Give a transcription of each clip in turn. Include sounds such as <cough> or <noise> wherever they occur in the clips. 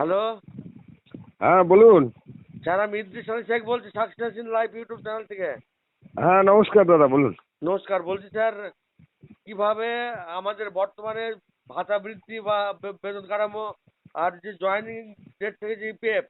Hello হ্যাঁ বলুন। Sir আমি ইদ্রিস আলী শেখ বলছি success in life YouTube channel থেকে। হ্যাঁ নমস্কার দাদা বলুন। নমস্কার বলছি স্যার কীভাবে আমাদের বর্তমানে ভাতা বৃদ্ধি বা বে- বেতন কাঠামো আর যে জয়েনিং ডেট থেকে যে ইপিএফ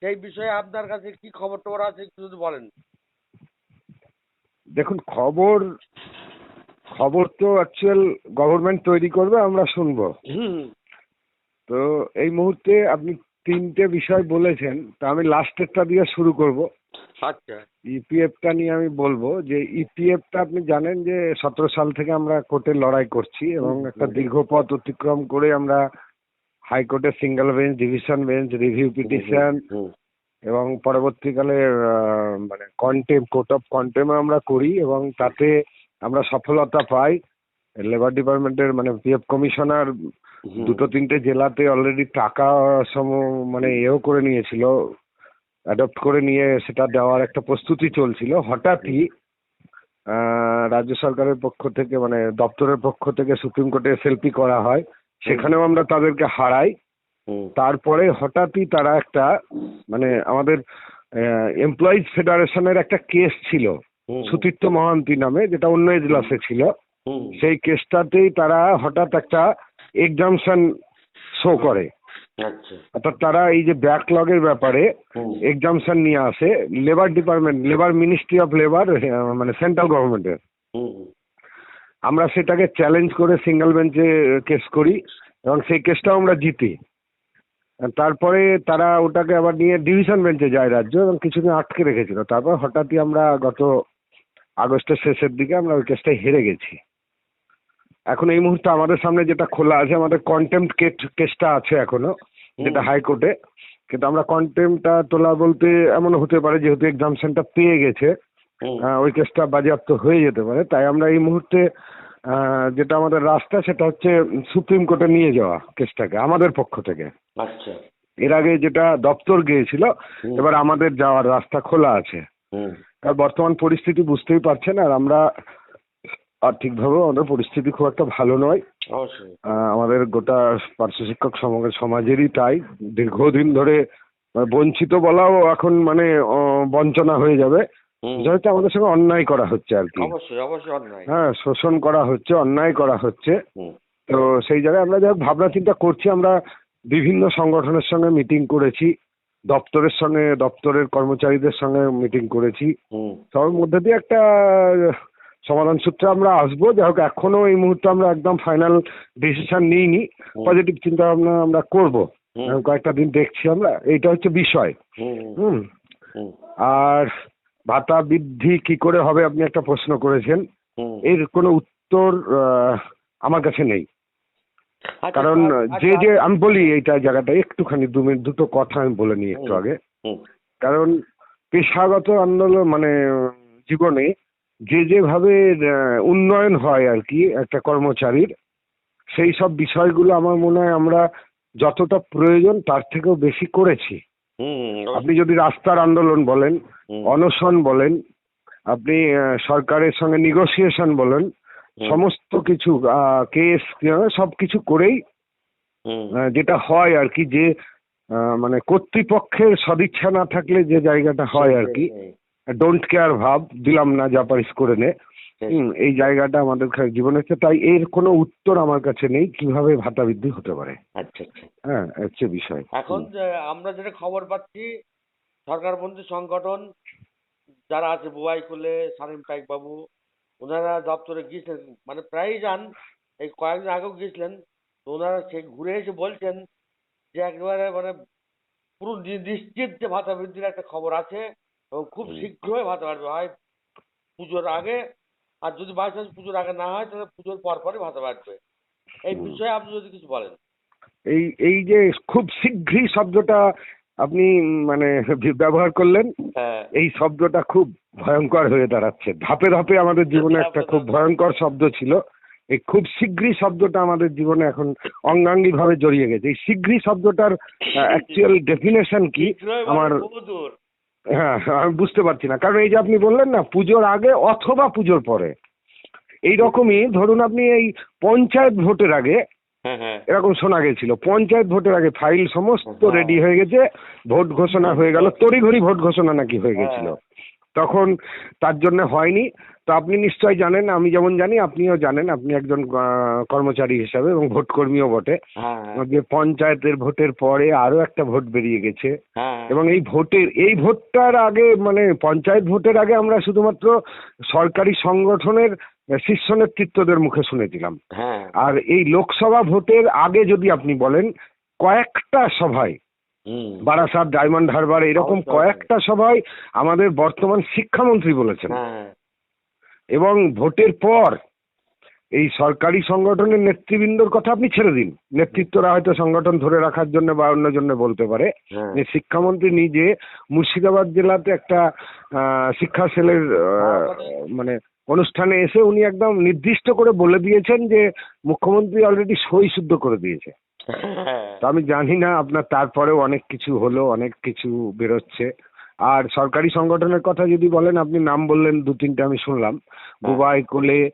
সেই বিষয়ে আপনার কাছে কি খবর টবর আছে একটু যদি বলেন। দেখুন খবর খবর তো অ্যাকচুয়াল গভর্নমেন্ট তৈরি করবে আমরা শুনব। হুম। তো এই মুহূর্তে আপনি তিনটে বিষয় বলেছেন তা আমি লাস্টেরটা দিয়ে শুরু করব। আচ্ছা। ইপিএফটা নিয়ে আমি বলব যে ইপিএফটা আপনি জানেন যে সতেরো সাল থেকে আমরা কোর্টে লড়াই করছি এবং একটা দীর্ঘ পথ অতিক্রম করে আমরা হাইকোর্টে single bench division bench review petition এবং পরবর্তীকালে মানে কন্টেম কোর্ট অফ কন্টেমে আমরা করি এবং তাতে আমরা সফলতা পাই। লেবার ডিপার্টমেন্টের মানে পিএফ কমিশনার। দুটো তিনটে জেলাতে অলরেডি টাকা সম মানে এও করে নিয়েছিল অ্যাডপ্ট করে নিয়ে সেটা দেওয়ার একটা প্রস্তুতি চলছিল। হঠাৎই রাজ্য সরকারের পক্ষ থেকে মানে দপ্তরের পক্ষ থেকে সুপ্রিম কোর্টে এসএলপি করা হয়। সেখানেও আমরা তাদেরকে হারাই। তারপরে হঠাৎই তারা একটা মানে আমাদের এমপ্লয়িজ ফেডারেশনের একটা কেস ছিল। সুতীর্থ মহান্তি নামে যেটা অন্য এজলাসে ছিল। সেই কেসটাতেই তারা হঠাৎ একটা এক্সামশন শো করে। আচ্ছা। অর্থাৎ তারা এই যে ব্যাকলগের ব্যাপারে। এক্সামশন নিয়ে আসে labour department labour ministry of labour মানে সেন্ট্রাল গভর্নমেন্টের। আমরা সেটাকে চ্যালেঞ্জ করে সিঙ্গেল বেঞ্চে কেস করি এবং সেই কেসটাও আমরা জিতি। তারপরে তারা ওটাকে আবার নিয়ে ডিভিশন বেঞ্চে যায় রাজ্য এবং কিছুদিন আটকে রেখেছিল। তারপর হঠাৎই আমরা গত আগস্টের শেষের দিকে আমরা ওই কেসটা হেরে গেছি। এখন এই মুহূর্তে আমাদের সামনে যেটা খোলা আছে আমাদের কন্টেম্প কেসটা আছে এখনও যেটা হাইকোর্টে। কিন্তু আমরা কন্টেম্পটা তোলা বলতে এমন হতে পারে যেহেতু এক্সামশনটা পেয়ে গেছে ওই কেসটা বাজেয়াপ্ত হয়ে যেতে পারে। তাই আমরা এই মুহূর্তে যেটা আমাদের রাস্তা সেটা হচ্ছে সুপ্রিম কোর্টে নিয়ে যাওয়া কেসটাকে আমাদের পক্ষ থেকে। আচ্ছা। এর আগে যেটা দপ্তর গিয়েছিল এবার আমাদের যাওয়ার রাস্তা খোলা আছে। বর্তমান পরিস্থিতি বুঝতেই পারছেন আর আমরা আর্থিকভাবেও আমাদের পরিস্থিতি খুব একটা ভালো নয়। অবশ্যই। আমাদের গোটা পার্শ্ব শিক্ষক সমাজের সমাজেরই তাই। দীর্ঘদিন ধরে বঞ্চিত বলাও এখন মানে বঞ্চনা হয়ে যাবে। যেহেতু আমাদের সঙ্গে অন্যায় করা হচ্ছে আর কি। অবশ্যই অবশ্যই অন্যায়। হ্যাঁ শোষণ করা হচ্ছে অন্যায় করা হচ্ছে। তো সেই জায়গায় আমরা যাই হোক ভাবনা চিন্তা করছি আমরা বিভিন্ন সংগঠনের সঙ্গে মিটিং করেছি দপ্তরের সঙ্গে দপ্তরের কর্মচারীদের সঙ্গে মিটিং করেছি। সবার মধ্যে দিয়ে একটা সমাধান সূত্রে আমরা আসব। যাই হোক এখনও এই মুহূর্তে আমরা একদম ফাইনাল ডিসিশন নিইনি। পজিটিভ চিন্তা ভাবনা আমরা করব। কয়েকটা দিন দেখছি আমরা। এইটা হচ্ছে বিষয়। হুম। আর ভাতা বৃদ্ধি কি করে হবে আপনি একটা প্রশ্ন করেছেন। এর কোনো উত্তর আমার কাছে নেই। আচ্ছা, কারণ আচ্ছা, যে যে আমি বলি এইটা জায়গাটা একটুখানি দু মিনিট দুটো কথা আমি বলে নিই একটু আগে। কারণ পেশাগত আন্দোলন মানে জীবনে যে যেভাবে উন্নয়ন হয় আর কি একটা কর্মচারীর সেই সব বিষয়গুলো আমার মনে হয় আমরা যতটা প্রয়োজন তার থেকেও বেশি করেছি আপনি যদি রাস্তার আন্দোলন বলেন অনশন বলেন আপনি সরকারের সঙ্গে নিগোসিয়েশন বলেন সমস্ত কিছু কেস সব কিছু করেই। যেটা হয় আর কি যে মানে কর্তৃপক্ষের সদিচ্ছা না থাকলে যে জায়গাটা হয় আর কি। ডোন্ট কেয়ার ভাব দিলাম না যা পারিস করে নে। হুম, এই জায়গাটা আমাদের জীবনে হচ্ছে তাই এর কোনো উত্তর আমার কাছে নেই কীভাবে ভাতা বৃদ্ধি হতে পারে। আচ্ছা আচ্ছা। হ্যাঁ হচ্ছে বিষয়। এখন আমরা যেটা খবর পাচ্ছি সরকারপন্থী সংগঠন যারা আছে বুবাই কুলে সালিম পাইক বাবু ওনারা দপ্তরে গিয়েছিলেন মানে প্রায়ই যান এই কয়েকদিন আগেও গিয়েছিলেন তো ওনারা সে ঘুরে এসে বলছেন যে একেবারে মানে পুরো নিশ্চিত যে ভাতা বৃদ্ধির একটা খবর আছে এবং খুব শীঘ্রই ভাতা বাড়বে। হয় পুজোর আগে আর যদি বাই চান্স পুজোর আগে না হয় তাহলে পুজোর পর পরই ভাতা বাড়বে। এই বিষয়ে আপনি যদি কিছু বলেন। এই এই যে খুব শীঘ্রই শব্দটা আপনি মানে <laughs> ব্যবহার করলেন হ্যাঁ। এই শব্দটা খুব ভয়ঙ্কর হয়ে দাঁড়াচ্ছে। ধাপে ধাপে আমাদের জীবনে একটা খুব ভয়ঙ্কর শব্দ ছিল। এই খুব শীঘ্রই শব্দটা আমাদের জীবনে এখন অঙ্গাঙ্গি ভাবে জড়িয়ে গেছে। এই শীঘ্রই শব্দটার অ্যাকচুয়াল ডেফিনেশন কি? আমার হ্যাঁ আমি বুঝতে পারছি না। কারণ এই যে আপনি বললেন না পুজোর আগে অথবা পুজোর পরে। এই রকমই ধরুন আপনি এই পঞ্চায়েত ভোটের আগে হ্যাঁ হ্যাঁ। এরকম শোনা গেছিল। পঞ্চায়েত ভোটের আগে ফাইল সমস্ত। রেডি হয়ে গেছে ভোট ঘোষণা হয়ে গেল তড়িঘড়ি ভোট ঘোষণা নাকি হয়ে গেছিল। হ্যাঁ। তখন তার জন্য হয়নি। তো আপনি নিশ্চয় জানেন আমি যেমন জানি আপনিও জানেন আপনি একজন কর্মচারী হিসাবে এবং ভোট কর্মীও বটে। হ্যাঁ হ্যাঁ। যে পঞ্চায়েতের ভোটের পরে আরও একটা ভোট বেরিয়ে গেছে। হ্যাঁ। এবং এই ভোটের এই ভোটটার আগে মানে পঞ্চায়েত ভোটের আগে আমরা শুধুমাত্র সরকারি সংগঠনের শীর্ষ নেতৃত্বদের মুখে শুনেছিলাম। হ্যাঁ। আর এই লোকসভা ভোটের আগে যদি আপনি বলেন কয়েকটা সভায় বারাসাত ডায়মন্ড হারবার এরকম কয়েকটা সভায় আমাদের বর্তমান শিক্ষামন্ত্রী বলেছেন। হ্যাঁ। এবং ভোটের পর এই সরকারি সংগঠনের নেতৃবৃন্দর কথা আপনি ছেড়ে দিন। নেতৃত্বরা হয়তো সংগঠন ধরে রাখার জন্য বা অন্য জন্য বলতে পারে। হ্যাঁ। যে শিক্ষামন্ত্রী নিজে মুর্শিদাবাদ জেলাতে একটা আহ, শিক্ষা সেলের মানে অনুষ্ঠানে এসে উনি একদম নির্দিষ্ট করে বলে দিয়েছেন যে মুখ্যমন্ত্রী অলরেডি সই শুদ্ধ করে দিয়েছে। হ্যাঁ। তো আমি জানি না আপনার তারপরেও অনেক কিছু হলো অনেক কিছু বেরোচ্ছে। আর সরকারি সংগঠনের কথা যদি বলেন আপনি নাম বললেন দু তিনটে আমি শুনলাম। বুবাই কোলে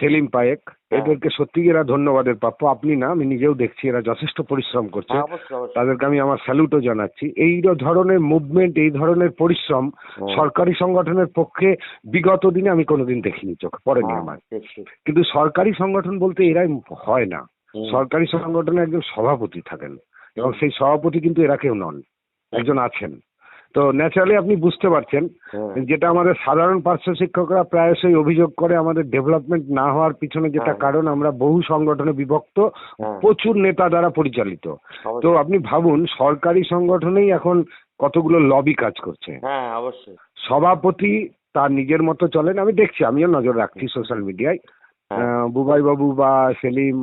সেলিম পায়েক এদেরকে সত্যি এরা ধন্যবাদের প্রাপ্য। আপনি না আমি নিজেও দেখছি এরা যথেষ্ট পরিশ্রম করছে। হ্যাঁ, তাদেরকে আমি আমার স্যালুটও জানাচ্ছি। এই ধরনের মুভমেন্ট এই ধরনের পরিশ্রম সরকারি সংগঠনের পক্ষে বিগত দিনে আমি কোনোদিন দেখিনি চোখে পড়েনি হ্যাঁ, আমার। কিন্তু সরকারি সংগঠন বলতে এরাই হয় না। সরকারি সংগঠনে একজন সভাপতি থাকেন। এবং সেই সভাপতি কিন্তু এরা কেউ নন। একজন আছেন। তো ন্যাচারালি আপনি বুঝতে পারছেন হ্যাঁ, যেটা আমাদের সাধারণ পার্শ্ব শিক্ষকরা প্রায়শই অভিযোগ করে আমাদের ডেভেলপমেন্ট না হওয়ার পিছনে যেটা হ্যাঁ। কারণ আমরা বহু সংগঠনে বিভক্ত হ্যাঁ, প্রচুর নেতা দ্বারা পরিচালিত। তো আপনি ভাবুন সরকারি সংগঠনেই এখন কতগুলো লবি কাজ করছে। হ্যাঁ অবশ্যই। সভাপতি তার নিজের মতো চলেন আমি দেখছি আমিও নজর রাখছি সোশ্যাল মিডিয়ায়। বুবাই বাবু বা সেলিম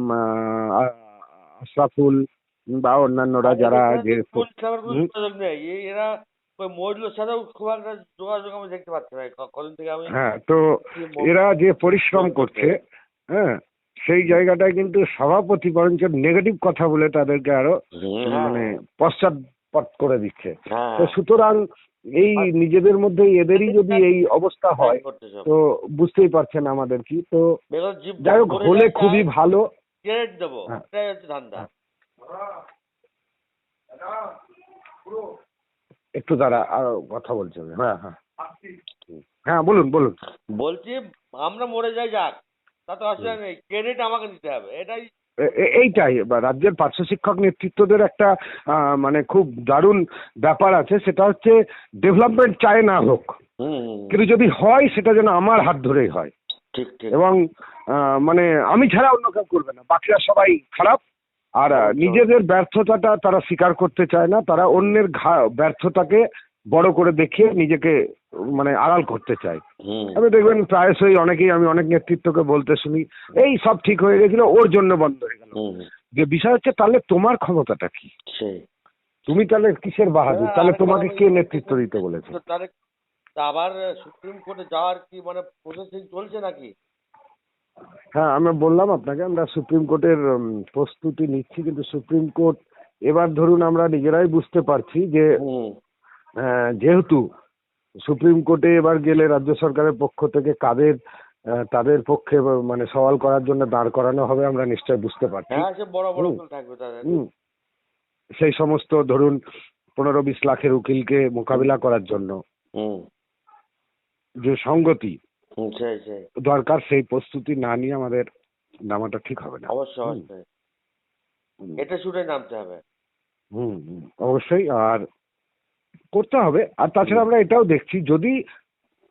আশরাফুল বা অন্যান্যরা যারা যে এরা ওই মহিলার সাথেও খুব একটা যোগাযোগ আমি দেখতে পাচ্ছি না। কদিন থেকে আমি হ্যাঁ তো এরা যে পরিশ্রম করছে হ্যাঁ সেই জায়গাটায় কিন্তু সভাপতি বরঞ্চ নেগেটিভ কথা বলে তাদেরকে আরও হ্যাঁ, মানে পশ্চাৎপদ করে দিচ্ছে। হ্যাঁ, তো সুতরাং এই নিজেদের মধ্যে এদেরই যদি এই অবস্থা হয় তো বুঝতেই পারছেন আমাদের কি তো যাই হোক হলে খুবই ভালো। দেবো হ্যাঁ। এটাই হচ্ছে ধান্দা একটু দাঁড়া আরও কথা বলছে হ্যাঁ হ্যাঁ। হ্যাঁ বলুন বলুন। বলছি আমরা মরে যাই যাক। তাতে অসুবিধা নেই। ক্রেডিট আমাকে দিতে হবে এটাই। এইটাই। বা রাজ্যের পার্শ্ব শিক্ষক নেতৃত্বদের একটা মানে খুব দারুণ ব্যাপার আছে। সেটা হচ্ছে ডেভেলপমেন্ট চায় না হোক। কিন্তু যদি হয় সেটা যেন আমার হাত ধরেই হয়। এবং মানে আমি ছাড়া অন্য কেউ করবে না। বাকিরা সবাই খারাপ। আর নিজেদের ব্যর্থতাটা তারা স্বীকার করতে চায় না তারা অন্যের ঘা ব্যর্থতাকে বড় করে দেখিয়ে নিজেকে মানে আড়াল করতে চায়। আমি দেখবেন প্রায়শই অনেকেই আমি অনেক নেতৃত্বকে বলতে শুনি এই সব ঠিক হয়ে গেছিল ওর জন্য বন্ধ হয়ে গেল। যে বিষয় হচ্ছে তাহলে তোমার ক্ষমতাটা কি? তুমি তাহলে কিসের বাহাদুর? হ্যাঁ, তাহলে তোমাকে কে নেতৃত্ব দিতে বলেছে? তাহলে আবার সুপ্রিম কোর্টে যাওয়ার কি মানে প্রসেসিং চলছে নাকি? হ্যাঁ আমি বললাম আপনাকে আমরা সুপ্রিম কোর্টের প্রস্তুতি নিচ্ছি কিন্তু সুপ্রিম কোর্ট এবার ধরুন আমরা নিজেরাই বুঝতে পারছি যে আহ, যেহেতু সুপ্রিম কোর্টে এবার গেলে রাজ্য সরকারের পক্ষ থেকে কাদের তাদের পক্ষে মানে সওয়াল করার জন্য দাঁড় করানো হবে আমরা নিশ্চয় বুঝতে পারছি। হ্যাঁ। সেই সমস্ত ধরুন পনেরো বিশ লাখের উকিলকে মোকাবিলা করার জন্য যে সঙ্গতি দরকার সেই প্রস্তুতি না নিয়ে আমাদের নামাটা ঠিক হবে না। অবশ্যই। অবশ্যই। এটা শুনে নামতে হবে। হুম অবশ্যই। আর করতে হবে। আর তাছাড়া আমরা এটাও দেখছি যদি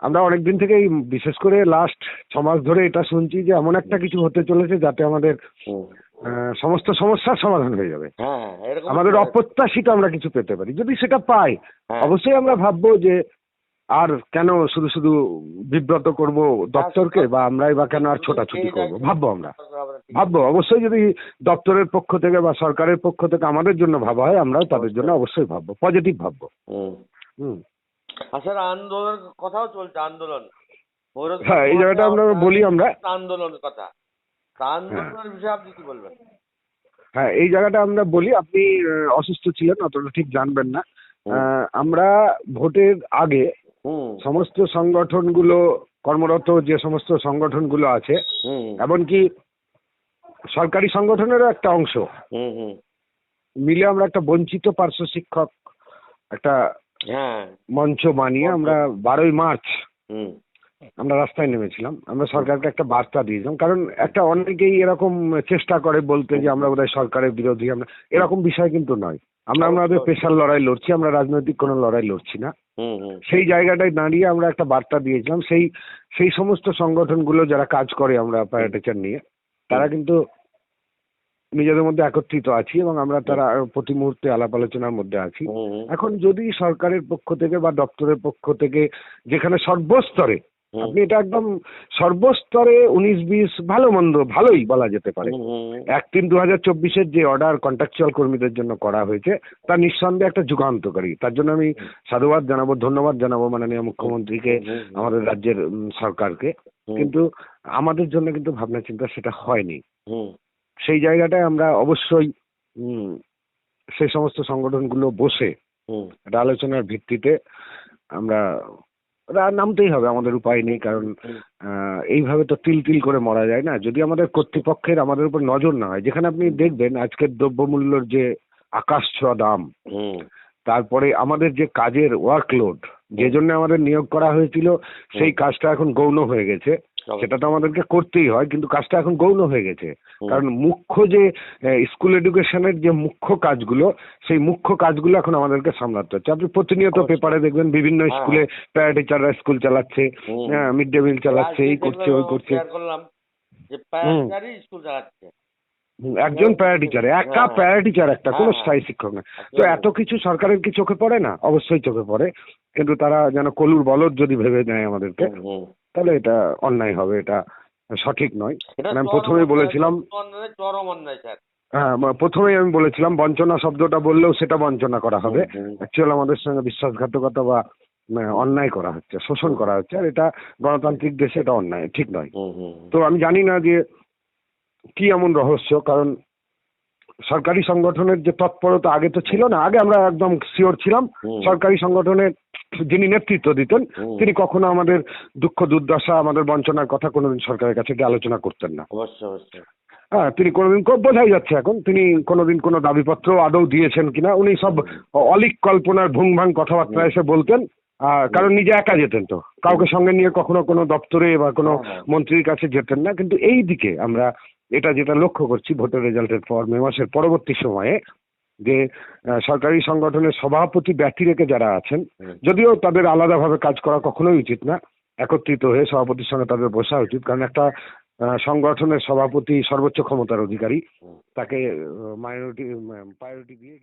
আমরা অনেকদিন থেকেই বিশেষ করে লাস্ট ছ মাস ধরে এটা শুনছি যে এমন একটা কিছু হতে চলেছে যাতে আমাদের সমস্ত সমস্যার সমাধান হয়ে যাবে। হ্যাঁ হ্যাঁ, আমাদের অপ্রত্যাশিত আমরা কিছু পেতে পারি। যদি সেটা পাই হ্যাঁ। অবশ্যই আমরা ভাববো যে আর কেন শুধু শুধু বিব্রত করব দপ্তরকে? বা আমরাই বা কেন আর ছোটাছুটি করব? ভাববো আমরা। ভাববো। অবশ্যই যদি দপ্তরের পক্ষ থেকে বা সরকারের পক্ষ থেকে আমাদের জন্য ভাবা হয় আমরাও তাদের জন্য অবশ্যই ভাববো। পজিটিভ ভাববো। হুম। স্যার আন্দোলনের কথাও চলছে আন্দোলন। হ্যাঁ এই জায়গাটা আমরা বলি আমরা। আন্দোলনের কথা। আন্দোলনের বিষয়ে আপনি কি বলবেন? হ্যাঁ এই জায়গাটা আমরা বলি আপনি অসুস্থ ছিলেন অতটা ঠিক জানবেন না। আমরা ভোটের আগে সমস্ত সংগঠনগুলো কর্মরত যে সমস্ত সংগঠনগুলো আছে এমনকি সরকারি সংগঠনেরও একটা অংশ। মিলে আমরা একটা বঞ্চিত পার্শ্ব শিক্ষক একটা হ্যাঁ। মঞ্চ বানিয়ে আমরা বারোই মার্চ হুম। আমরা রাস্তায় নেমেছিলাম। আমরা সরকারকে একটা বার্তা দিয়েছিলাম কারণ একটা অনেকেই এরকম চেষ্টা করে বলতে যে আমরা বোধহয় সরকারের বিরোধী। আমরা এরকম বিষয় কিন্তু নয়। আমরা আমাদের পেশার লড়াই লড়ছি আমরা রাজনৈতিক কোনো লড়াই লড়ছি না। সেই জায়গাটায় দাঁড়িয়ে আমরা একটা বার্তা দিয়েছিলাম। সেই সেই সমস্ত সংগঠনগুলো যারা কাজ করে আমরা প্যারাটিচার নিয়ে তারা কিন্তু নিজেদের মধ্যে একত্রিত আছি এবং আমরা তারা প্রতি মুহূর্তে আলাপ আলোচনার মধ্যে আছি। এখন যদি সরকারের পক্ষ থেকে বা দপ্তরের পক্ষ থেকে যেখানে সর্বস্তরে। আপনি এটা একদম সর্বস্তরে উনিশ বিশ ভালো মন্দ ভালোই বলা যেতে পারে। এক তিন দু হাজার চব্বিশের যে অর্ডার কন্ট্রাকচুয়াল কর্মীদের জন্য করা হয়েছে তা নিঃসন্দেহে একটা যুগান্তকারী। তার জন্য আমি সাধুবাদ জানাব ধন্যবাদ জানাব মাননীয় মুখ্যমন্ত্রীকে আমাদের রাজ্যের সরকারকে। কিন্তু আমাদের জন্য কিন্তু ভাবনা চিন্তা সেটা হয়নি। সেই জায়গাটায় আমরা অবশ্যই সেই সমস্ত সংগঠনগুলো বসে একটা আলোচনার ভিত্তিতে আমরা নামতেই হবে আমাদের উপায় নেই কারণ আহ, এইভাবে তো তিল তিল করে মরা যায় না। যদি আমাদের কর্তৃপক্ষের আমাদের উপর নজর না হয় যেখানে আপনি দেখবেন আজকের দ্রব্যমূল্যর যে আকাশ ছোঁয়া দাম হুম, তারপরে আমাদের যে কাজের ওয়ার্কলোড যে জন্য আমাদের নিয়োগ করা হয়েছিল সেই কাজটা এখন গৌণ হয়ে গেছে। সেটা তো আমাদেরকে করতেই হয় কিন্তু কাজটা এখন গৌণ হয়ে গেছে। কারণ মুখ্য যে স্কুল এডুকেশনের যে মুখ্য কাজগুলো সেই মুখ্য কাজগুলো এখন আমাদেরকে সামলাতে হচ্ছে। আপনি প্রতিনিয়ত। পেপারে দেখবেন বিভিন্ন হ্যাঁ, স্কুলে প্যারা টিচাররা স্কুল চালাচ্ছে হুম। মিড ডে মিল চালাচ্ছে এই করছে ওই করছে। স্কুল চালাচ্ছে। হুম, একজন প্যারা টিচার একা হ্যাঁ। প্যারা টিচার একটা কোনো হ্যাঁ। স্থায়ী শিক্ষক না। তো এত কিছু সরকারের কি চোখে পড়ে না? অবশ্যই চোখে পড়ে। কিন্তু তারা যেন কলুর বলদ যদি ভেবে নেয় আমাদেরকে। তাহলে এটা অন্যায় হবে এটা সঠিক নয়। আমি প্রথমেই বলেছিলাম চরম অন্যায় স্যার। হ্যাঁ প্রথমেই আমি বলেছিলাম বঞ্চনা শব্দটা বললেও সেটা বঞ্চনা করা হবে। অ্যাকচুয়াল আমাদের সঙ্গে বিশ্বাসঘাতকতা বা অন্যায় করা হচ্ছে শোষণ করা হচ্ছে আর এটা গণতান্ত্রিক দেশে এটা অন্যায় ঠিক নয়। তো আমি জানি না যে কি এমন রহস্য? কারণ সরকারি সংগঠনের যে তৎপরতা আগে তো ছিল না আগে আমরা একদম শিওর ছিলাম। সরকারি সংগঠনের যিনি নেতৃত্ব দিতেন তিনি কখনো আমাদের দুঃখ দুর্দশা আমাদের বঞ্চনার কথা কোনোদিন সরকারের কাছে গিয়ে আলোচনা করতেন না। হ্যাঁ তিনি কোনোদিন বোঝাই যাচ্ছে এখন তিনি কোনোদিন কোনো দাবিপত্র আদৌ দিয়েছেন কিনা উনি সব অলিক কল্পনার ভুং ভাং কথাবার্তা এসে বলতেন। আহ, কারণ নিজে একা যেতেন তো। কাউকে সঙ্গে নিয়ে কখনো কোনো দপ্তরে বা কোনো। মন্ত্রীর কাছে যেতেন না। কিন্তু এই দিকে আমরা এটা যেটা লক্ষ্য করছি ভোটের রেজাল্টের পর মে মাসের পরবর্তী সময়ে যে সরকারি সংগঠনের সভাপতি ব্যক্তি রেখে যারা আছেন যদিও তাদের আলাদাভাবে কাজ করা কখনোই উচিত না। একত্রিত হয়ে সভাপতির সঙ্গে তাদের বসা উচিত। কারণ একটা সংগঠনের সভাপতি সর্বোচ্চ ক্ষমতার অধিকারী তাকে মাইনরিটি প্রায়োরিটি দিয়ে